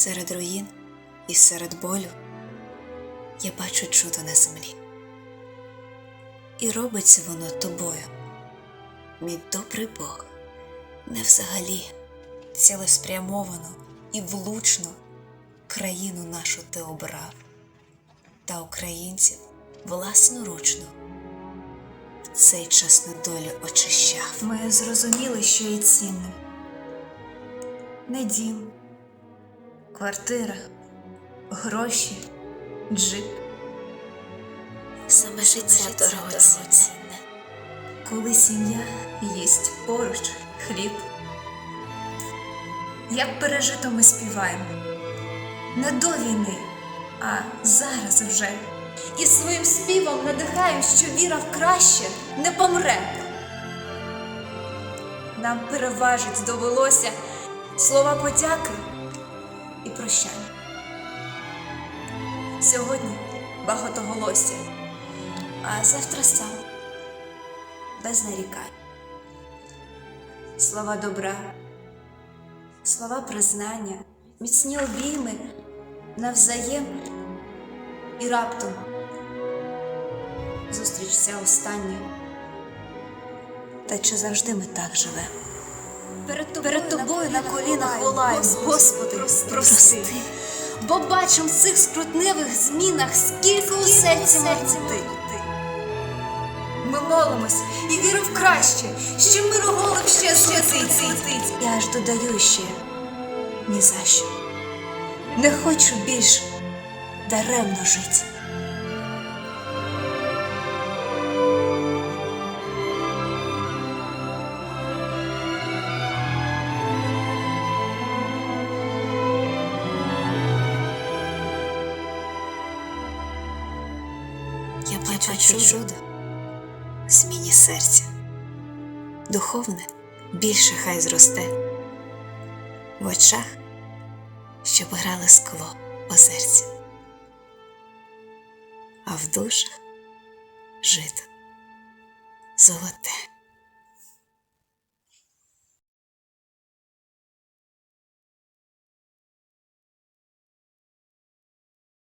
Серед руїн і серед болю я бачу чудо на землі. І робиться воно тобою, мій добрий Бог, не взагалі цілеспрямовано і влучно країну нашу ти обрав, та українців власноручно цей час недолі очищав. Ми зрозуміли, що є цінним. Не дім, квартира, гроші, джип. Саме життя дорогоцінне. Коли сім'я їсть поруч хліб. Як пережито ми співаємо. Не до війни, а зараз вже. І своїм співом надихаємо, що віра в краще не помре. Нам переважить довелося слова подяки прощання. Сьогодні багатоголосся, а завтра сам без нарікань. Слова добра, слова признання, міцні обійми навзаєм і раптом зустріч ця остання. Та чи завжди ми так живемо? Перед тобою на колінах волаємо, Господи, прости. Бо бачим в цих скрутневих змінах, скільки у серці марноти. Ми молимось і віримо в краще, що мироголик ще злетить. Я аж додаю ще ні за що. Не хочу більше. Даремно жить. Бачу чудо зміні серця. Духовне більше хай зросте в очах, щоб грали скло озерця, а в душах жито золоте.